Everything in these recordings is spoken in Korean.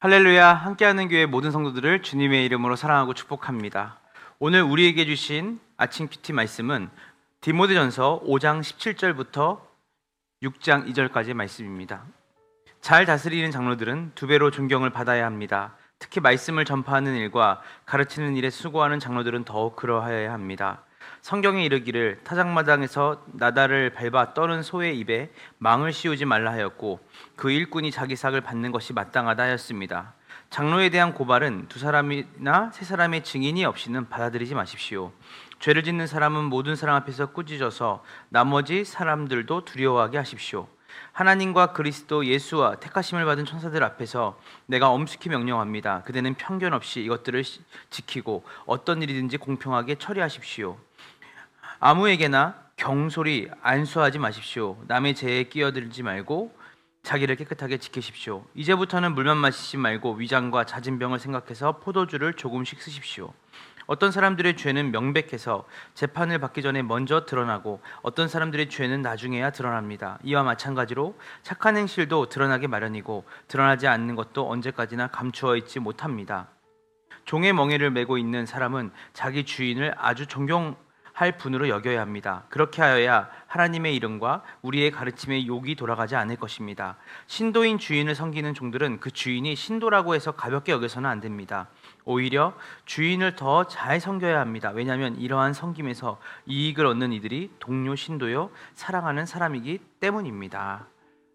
할렐루야 함께하는 교회 모든 성도들을 주님의 이름으로 사랑하고 축복합니다. 오늘 우리에게 주신 아침 큐티 말씀은 디모데전서 5장 17절부터 6장 2절까지의 말씀입니다. 잘 다스리는 장로들은 두 배로 존경을 받아야 합니다. 특히 말씀을 전파하는 일과 가르치는 일에 수고하는 장로들은 더욱 그러하여야 합니다. 성경에 이르기를 타작마당에서 나달을 밟아 떠는 소의 입에 망을 씌우지 말라 하였고 그 일꾼이 자기 삭을 받는 것이 마땅하다 하였습니다. 장로에 대한 고발은 두 사람이나 세 사람의 증인이 없이는 받아들이지 마십시오. 죄를 짓는 사람은 모든 사람 앞에서 꾸짖어서 나머지 사람들도 두려워하게 하십시오. 하나님과 그리스도 예수와 택하심을 받은 천사들 앞에서 내가 엄숙히 명령합니다. 그대는 편견 없이 이것들을 시- 지키고 어떤 일이든지 공평하게 처리하십시오. 아무에게나 경솔히 안수하지 마십시오. 남의 죄에 끼어들지 말고 자기를 깨끗하게 지키십시오. 이제부터는 물만 마시지 말고 위장과 잦은 병을 생각해서 포도주를 조금씩 쓰십시오. 어떤 사람들의 죄는 명백해서 재판을 받기 전에 먼저 드러나고 어떤 사람들의 죄는 나중에야 드러납니다. 이와 마찬가지로 착한 행실도 드러나게 마련이고 드러나지 않는 것도 언제까지나 감추어 있지 못합니다. 종의 멍에를 메고 있는 사람은 자기 주인을 아주 존경 할 분으로 여겨야 합니다. 그렇게 하여야 하나님의 이름과 우리의 가르침에 욕이 돌아가지 않을 것입니다. 신도인 주인을 섬기는 종들은 그 주인이 신도라고 해서 가볍게 여겨서는 안 됩니다. 오히려 주인을 더 잘 섬겨야 합니다. 왜냐하면 이러한 섬김에서 이익을 얻는 이들이 동료 신도요 사랑하는 사람이기 때문입니다.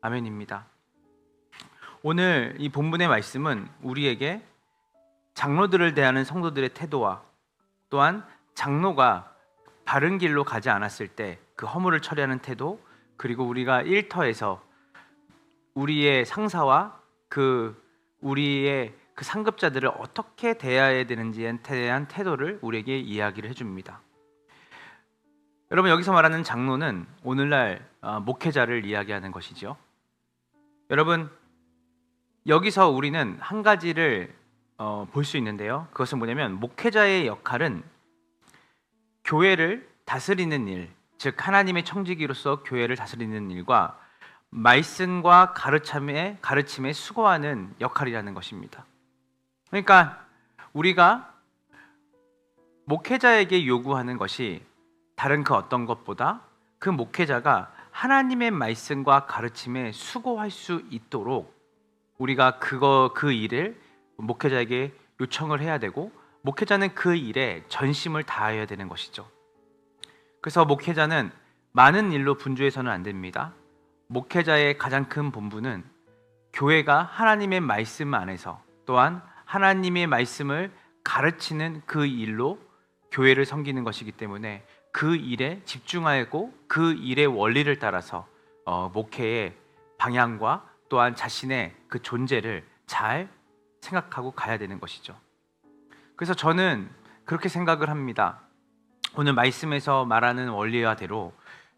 아멘입니다. 오늘 이 본문의 말씀은 우리에게 장로들을 대하는 성도들의 태도와 또한 장로가 바른 길로 가지 않았을 때 그 허물을 처리하는 태도 그리고 우리가 일터에서 우리의 상사와 그 우리의 그 상급자들을 어떻게 대해야 되는지에 대한 태도를 우리에게 이야기를 해줍니다. 여러분 여기서 말하는 장로는 오늘날 어, 목회자를 이야기하는 것이죠. 여러분 여기서 우리는 한 가지를 어, 볼수 있는데요. 그것은 뭐냐면 목회자의 역할은 교회를 다스리는 일, 즉 하나님의 청지기로서 교회를 다스리는 일과 말씀과 가르침에 가르침에 수고하는 역할이라는 것입니다. 그러니까 우리가 목회자에게 요구하는 것이 다른 그 어떤 것보다 그 목회자가 하나님의 말씀과 가르침에 수고할 수 있도록 우리가 그거 그 일을 목회자에게 요청을 해야 되고 목회자는 그 일에 전심을 다해야 되는 것이죠. 그래서 목회자는 많은 일로 분주해서는 안 됩니다. 목회자의 가장 큰 본분은 교회가 하나님의 말씀 안에서 또한 하나님의 말씀을 가르치는 그 일로 교회를 섬기는 것이기 때문에 그 일에 집중하고 그 일의 원리를 따라서 어, 목회의 방향과 또한 자신의 그 존재를 잘 생각하고 가야 되는 것이죠. 그래서 저는 그렇게 생각을 합니다. 오늘 말씀에서 말하는 원리와대로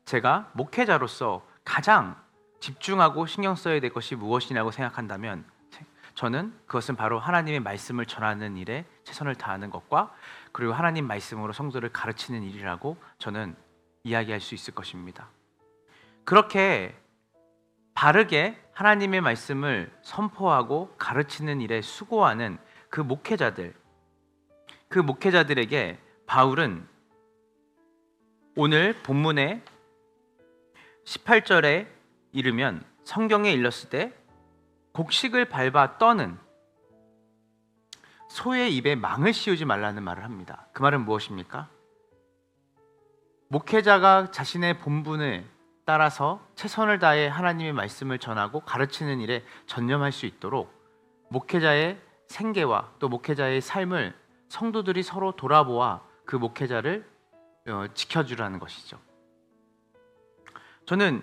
제가 목회자로서 가장 집중하고 신경 써야 될 것이 무엇이냐고 생각한다면 저는 그것은 바로 하나님의 말씀을 전하는 일에 최선을 다하는 것과 그리고 하나님 말씀으로 성도를 가르치는 일이라고 저는 이야기할 수 있을 것입니다. 그렇게 바르게 하나님의 말씀을 선포하고 가르치는 일에 수고하는 그 목회자들, 그 목회자들에게 바울은 오늘 본문의 18절에 이르면 성경에 일렀을 때 곡식을 밟아 떠는 소의 입에 망을 씌우지 말라는 말을 합니다. 그 말은 무엇입니까? 목회자가 자신의 본분을 따라서 최선을 다해 하나님의 말씀을 전하고 가르치는 일에 전념할 수 있도록 목회자의 생계와 또 목회자의 삶을 성도들이 서로 돌아보아 그 목회자를 어, 지켜주라는 것이죠. 저는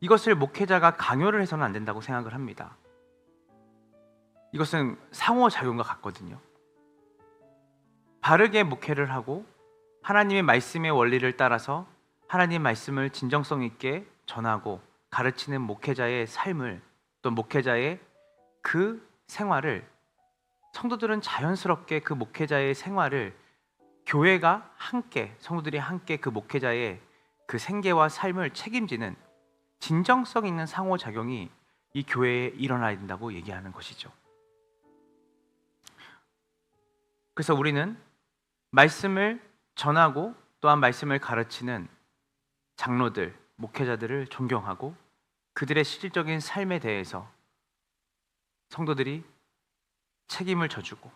이것을 목회자가 강요를 해서는 안 된다고 생각을 합니다. 이것은 상호작용과 같거든요. 바르게 목회를 하고 하나님의 말씀의 원리를 따라서 하나님 말씀을 진정성 있게 전하고 가르치는 목회자의 삶을 또 목회자의 그 생활을 성도들은 자연스럽게 그 목회자의 생활을 교회가 함께 성도들이 함께 그 목회자의 그 생계와 삶을 책임지는 진정성 있는 상호작용이 이 교회에 일어나야 된다고 얘기하는 것이죠. 그래서 우리는 말씀을 전하고 또한 말씀을 가르치는 장로들, 목회자들을 존경하고 그들의 실질적인 삶에 대해서 성도들이 책임을 져주고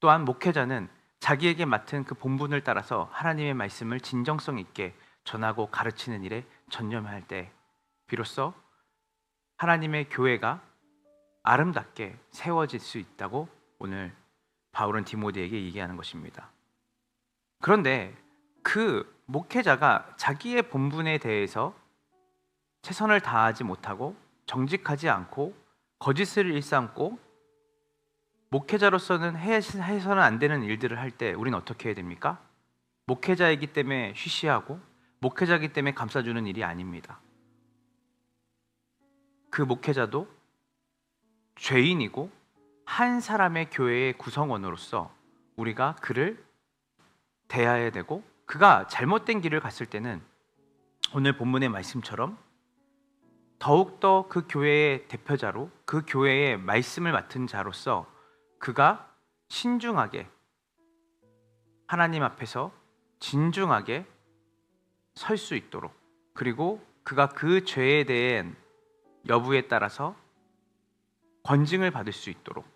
또한 목회자는 자기에게 맡은 그 본분을 따라서 하나님의 말씀을 진정성 있게 전하고 가르치는 일에 전념할 때 비로소 하나님의 교회가 아름답게 세워질 수 있다고 오늘 바울은 디모데에게 얘기하는 것입니다. 그런데 그 목회자가 자기의 본분에 대해서 최선을 다하지 못하고 정직하지 않고 거짓을 일삼고 목회자로서는 해서는 안 되는 일들을 할 때 우리는 어떻게 해야 됩니까? 목회자이기 때문에 쉬쉬하고 목회자이기 때문에 감싸주는 일이 아닙니다. 그 목회자도 죄인이고 한 사람의 교회의 구성원으로서 우리가 그를 대해야 되고 그가 잘못된 길을 갔을 때는 오늘 본문의 말씀처럼 더욱더 그 교회의 대표자로 그 교회의 말씀을 맡은 자로서 그가 신중하게 하나님 앞에서 진중하게 설 수 있도록 그리고 그가 그 죄에 대한 여부에 따라서 권징을 받을 수 있도록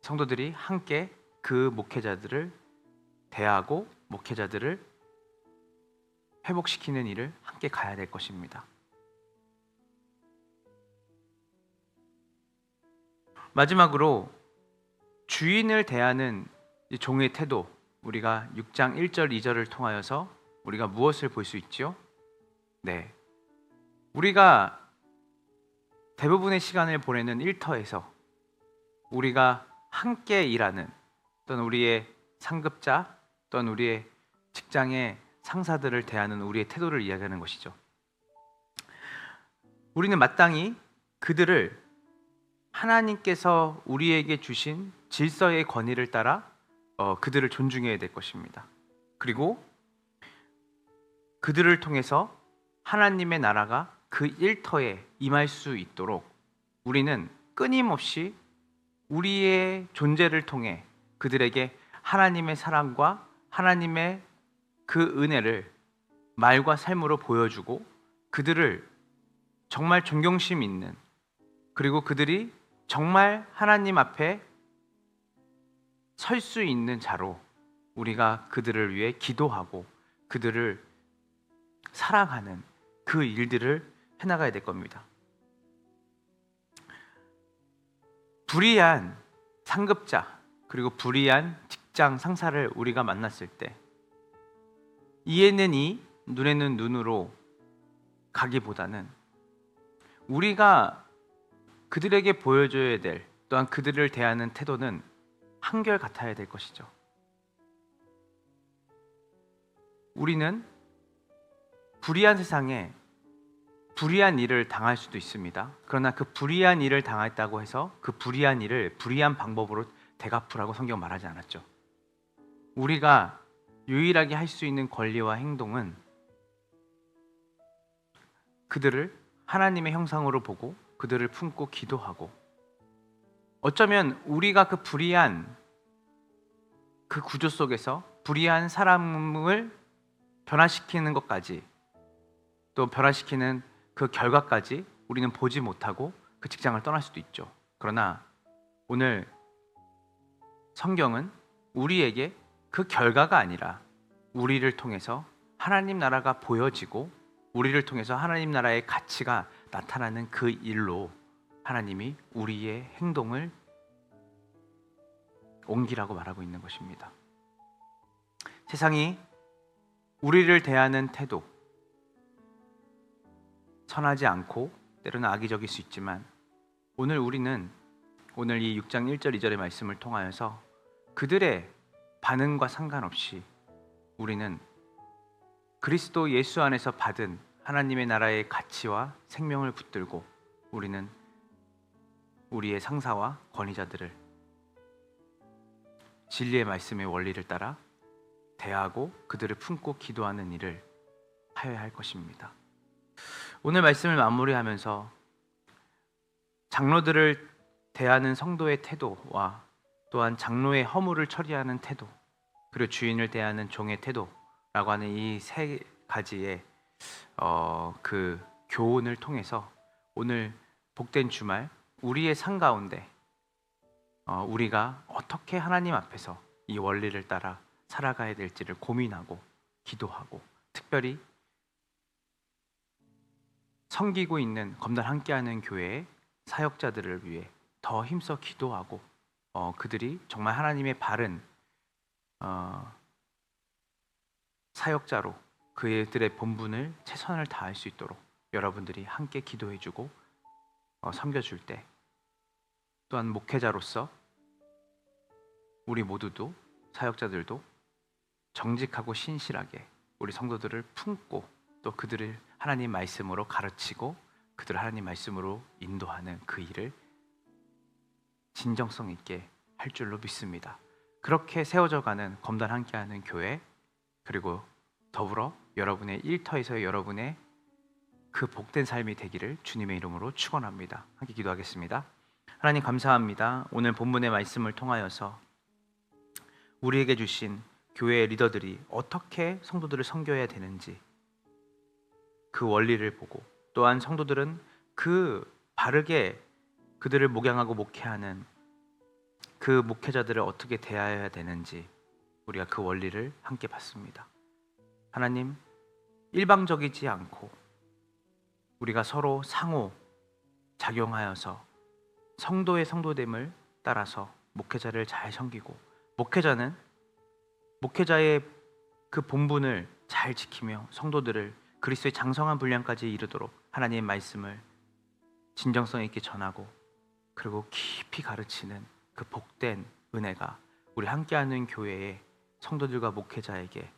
성도들이 함께 그 목회자들을 대하고 목회자들을 회복시키는 일을 함께 가야 될 것입니다. 마지막으로 주인을 대하는 이 종의 태도 우리가 6장 1절 2절을 통하여서 우리가 무엇을 볼 수 있죠? 네. 우리가 대부분의 시간을 보내는 일터에서 우리가 함께 일하는 또는 우리의 상급자 또는 우리의 직장의 상사들을 대하는 우리의 태도를 이야기하는 것이죠. 우리는 마땅히 그들을 하나님께서 우리에게 주신 질서의 권위를 따라 어, 그들을 존중해야 될 것입니다. 그리고 그들을 통해서 하나님의 나라가 그 일터에 임할 수 있도록 우리는 끊임없이 우리의 존재를 통해 그들에게 하나님의 사랑과 하나님의 그 은혜를 말과 삶으로 보여주고 그들을 정말 존경심 있는 그리고 그들이 정말 하나님 앞에 설 수 있는 자로 우리가 그들을 위해 기도하고 그들을 사랑하는 그 일들을 해나가야 될 겁니다. 불의한 상급자 그리고 불의한 직장 상사를 우리가 만났을 때 이에는 이 눈에는 눈으로 가기보다는 우리가 그들에게 보여줘야 될 또한 그들을 대하는 태도는 한결 같아야 될 것이죠. 우리는 불의한 세상에 불의한 일을 당할 수도 있습니다. 그러나 그 불의한 일을 당했다고 해서 그 불의한 일을 불의한 방법으로 대갚으라고 성경 말하지 않았죠. 우리가 유일하게 할 수 있는 권리와 행동은 그들을 하나님의 형상으로 보고 그들을 품고 기도하고 어쩌면 우리가 그 불의한 그 구조 속에서 불의한 사람을 변화시키는 것까지 또 변화시키는 그 결과까지 우리는 보지 못하고 그 직장을 떠날 수도 있죠. 그러나 오늘 성경은 우리에게 그 결과가 아니라 우리를 통해서 하나님 나라가 보여지고 우리를 통해서 하나님 나라의 가치가 나타나는 그 일로 하나님이 우리의 행동을 옮기라고 말하고 있는 것입니다. 세상이 우리를 대하는 태도 선하지 않고 때로는 악의적일 수 있지만 오늘 우리는 오늘 이 6장 1절 2절의 말씀을 통하여서 그들의 반응과 상관없이 우리는 그리스도 예수 안에서 받은 하나님의 나라의 가치와 생명을 붙들고 우리는 우리의 상사와 권위자들을 진리의 말씀의 원리를 따라 대하고 그들을 품고 기도하는 일을 하여야 할 것입니다. 오늘 말씀을 마무리하면서 장로들을 대하는 성도의 태도와 또한 장로의 허물을 처리하는 태도 그리고 주인을 대하는 종의 태도라고 하는 이 세 가지의 어, 그 교훈을 통해서 오늘 복된 주말 우리의 삶 가운데 어, 우리가 어떻게 하나님 앞에서 이 원리를 따라 살아가야 될지를 고민하고 기도하고 특별히 섬기고 있는 검단 함께하는 교회의 사역자들을 위해 더 힘써 기도하고 어, 그들이 정말 하나님의 바른 어, 사역자로 그들의 본분을 최선을 다할 수 있도록 여러분들이 함께 기도해주고 어, 섬겨줄 때 또한 목회자로서 우리 모두도 사역자들도 정직하고 신실하게 우리 성도들을 품고 또 그들을 하나님 말씀으로 가르치고 그들을 하나님 말씀으로 인도하는 그 일을 진정성 있게 할 줄로 믿습니다. 그렇게 세워져가는 검단 함께하는 교회 그리고 더불어 여러분의 일터에서 여러분의 그 복된 삶이 되기를 주님의 이름으로 축원합니다. 함께 기도하겠습니다. 하나님 감사합니다. 오늘 본문의 말씀을 통하여서 우리에게 주신 교회의 리더들이 어떻게 성도들을 섬겨야 되는지 그 원리를 보고 또한 성도들은 그 바르게 그들을 목양하고 목회하는 그 목회자들을 어떻게 대해야 되는지 우리가 그 원리를 함께 봤습니다. 하나님 일방적이지 않고 우리가 서로 상호 작용하여서 성도의 성도됨을 따라서 목회자를 잘 섬기고 목회자는 목회자의 그 본분을 잘 지키며 성도들을 그리스도의 장성한 분량까지 이르도록 하나님의 말씀을 진정성 있게 전하고 그리고 깊이 가르치는 그 복된 은혜가 우리 함께하는 교회의 성도들과 목회자에게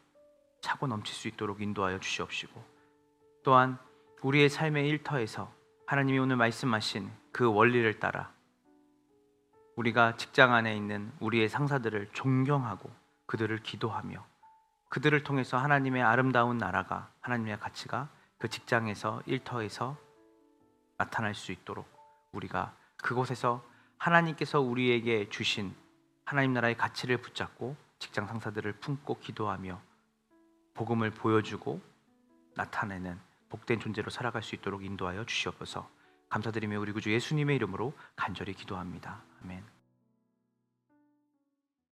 차고 넘칠 수 있도록 인도하여 주시옵시고 또한 우리의 삶의 일터에서 하나님이 오늘 말씀하신 그 원리를 따라 우리가 직장 안에 있는 우리의 상사들을 존경하고 그들을 기도하며 그들을 통해서 하나님의 아름다운 나라가 하나님의 가치가 그 직장에서 일터에서 나타날 수 있도록 우리가 그곳에서 하나님께서 우리에게 주신 하나님 나라의 가치를 붙잡고 직장 상사들을 품고 기도하며 복음을 보여주고 나타내는 복된 존재로 살아갈 수 있도록 인도하여 주시옵소서. 감사드리며 우리 구주 예수님의 이름으로 간절히 기도합니다. 아멘.